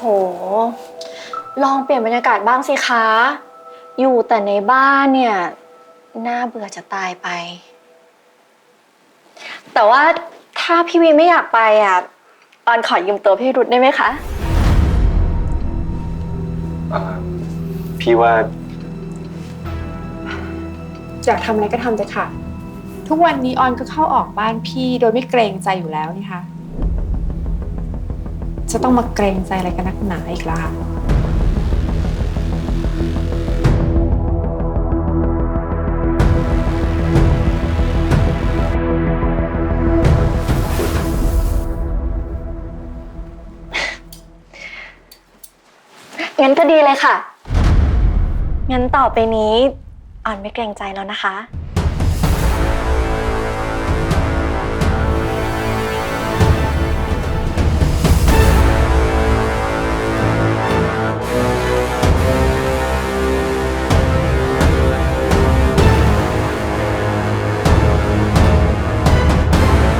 โห ลองเปลี่ยนบรรยากาศบ้างสิคะ อยู่แต่ในบ้านเนี่ย น่าเบื่อจะตายไป แต่ว่าถ้าพี่วีไม่อยากไปอะ ออนขอยืมตัวพี่รุดได้ไหมคะ อ่าพี่ว่าอยากทำอะไรก็ทำเถอะค่ะ ทุกวันนี้ออนก็เข้าออกบ้านพี่โดยไม่เกรงใจอยู่แล้วนี่คะ จะต้องมาเกรงใจอะไรกันนักหนาอีกล่ะคะงั้นก็ดีเลยค่ะ งั้นต่อไปนี้อ่อนไม่เกรงใจแล้วนะคะ